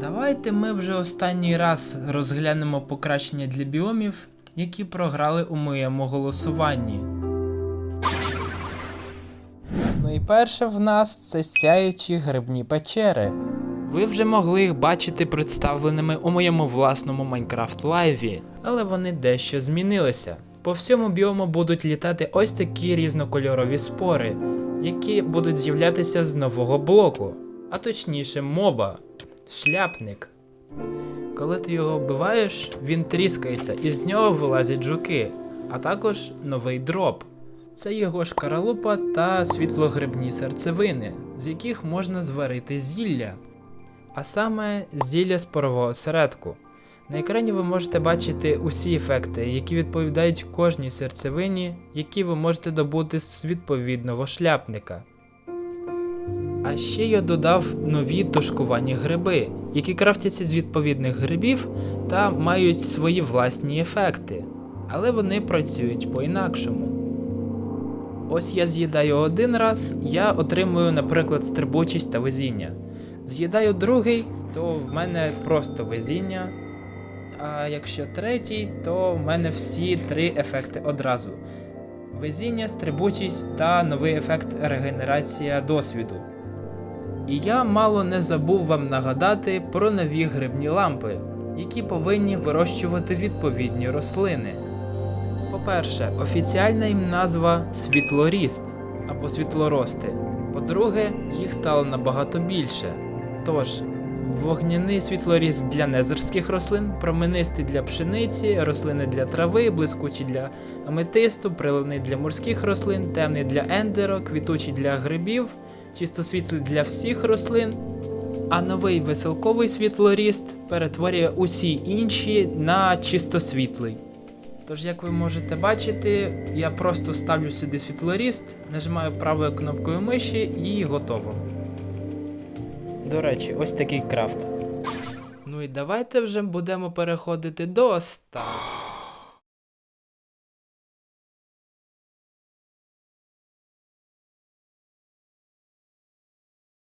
Давайте ми вже останній раз розглянемо покращення для біомів, які програли у моєму голосуванні. Ну і перше в нас це сяючі грибні печери. Ви вже могли їх бачити представленими у моєму власному Майнкрафт лайві, але вони дещо змінилися. По всьому біому будуть літати ось такі різнокольорові спори, які будуть з'являтися з нового блоку, а точніше моба шляпник. Коли ти його вбиваєш, він тріскається і з нього вилазять жуки, а також новий дроп. Це його шкаралупа та світлогрибні серцевини, з яких можна зварити зілля, а саме зілля спорового осередку. На екрані ви можете бачити усі ефекти, які відповідають кожній серцевині, які ви можете добути з відповідного шляпника. А ще я додав нові дошкувані гриби, які крафтяться з відповідних грибів та мають свої власні ефекти, але вони працюють по-інакшому. Ось я з'їдаю один раз, я отримую, наприклад, стрибучість та везіння. З'їдаю другий, то в мене просто везіння. А якщо третій, то в мене всі три ефекти одразу: везіння, стрибучість та новий ефект регенерація досвіду. І я мало не забув вам нагадати про нові грибні лампи, які повинні вирощувати відповідні рослини. По-перше, офіціальна їм назва світлоріст або світлорости. По-друге, їх стало набагато більше. Тож, вогняний світлоріст для незерських рослин, променистий для пшениці, рослини для трави, блискучий для аметисту, приливний для морських рослин, темний для ендеро, квітучий для грибів, чистосвітлий для всіх рослин. А новий веселковий світлоріст перетворює усі інші на чистосвітлий. Тож, як ви можете бачити, я просто ставлю сюди світлоріст, нажимаю правою кнопкою миші і готово. До речі, ось такий крафт. Ну і давайте вже будемо переходити до останнього.